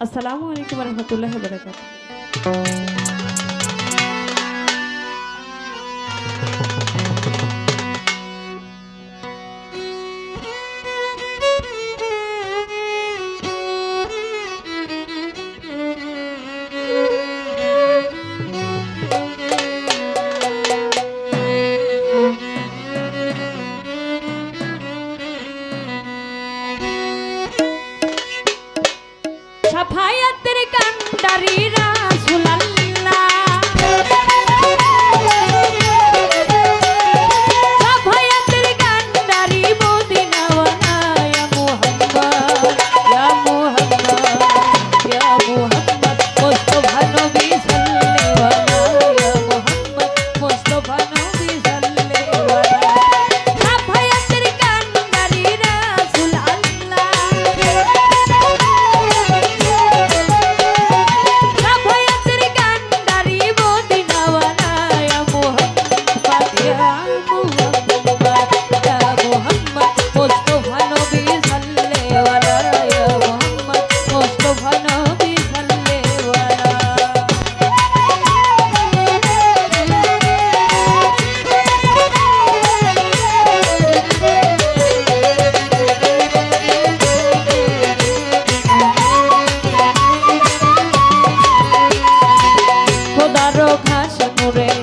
আসসালামু আলাইকুম রহমতুল্লাহ বরকাত amores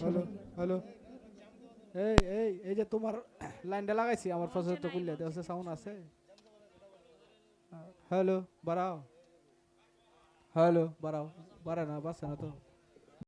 ধন্যবাদ হ্যালো হ্যালো। এই এই এই যে তোমার লাইনটা লাগাইছি, আমার ফসল তো খুললে দেওয়া সাউন্ড আছে? হ্যালো, বাড়াও। হ্যালো, বাড়াও, বাড়া না বাসে না তো।